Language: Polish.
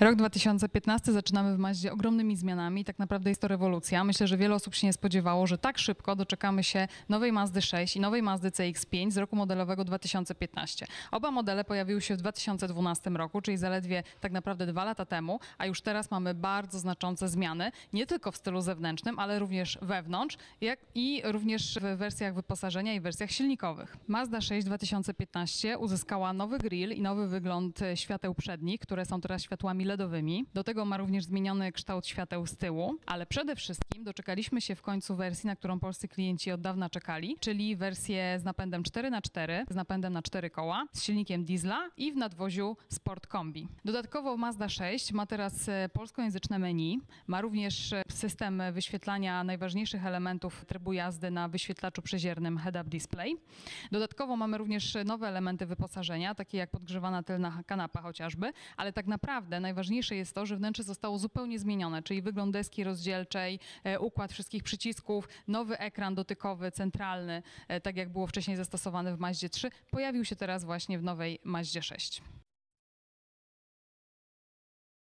Rok 2015 zaczynamy w Maździe ogromnymi zmianami. Tak naprawdę jest to rewolucja. Myślę, że wiele osób się nie spodziewało, że tak szybko doczekamy się nowej Mazdy 6 i nowej Mazdy CX-5 z roku modelowego 2015. Oba modele pojawiły się w 2012 roku, czyli zaledwie tak naprawdę dwa lata temu, a już teraz mamy bardzo znaczące zmiany, nie tylko w stylu zewnętrznym, ale również wewnątrz, jak i również w wersjach wyposażenia i wersjach silnikowych. Mazda 6 2015 uzyskała nowy grill i nowy wygląd e, świateł przednich, które są teraz światłami LEDowymi. Do tego ma również zmieniony kształt świateł z tyłu, ale przede wszystkim doczekaliśmy się w końcu wersji, na którą polscy klienci od dawna czekali, czyli wersję z napędem 4x4, z napędem na 4 koła, z silnikiem diesla i w nadwoziu Sport Kombi. Dodatkowo Mazda 6 ma teraz e, polskojęzyczne menu, ma również e, system wyświetlania najważniejszych elementów trybu jazdy na wyświetlaczu przeziernym head-up display. Dodatkowo mamy również nowe elementy wyposażenia, takie jak podgrzewana tylna kanapa chociażby, ale tak naprawdę najważniejsze jest to, że wnętrze zostało zupełnie zmienione, czyli wygląd deski rozdzielczej, e, układ wszystkich przycisków, nowy ekran dotykowy, centralny, e, tak jak było wcześniej zastosowany w Maździe 3, pojawił się teraz właśnie w nowej Maździe 6.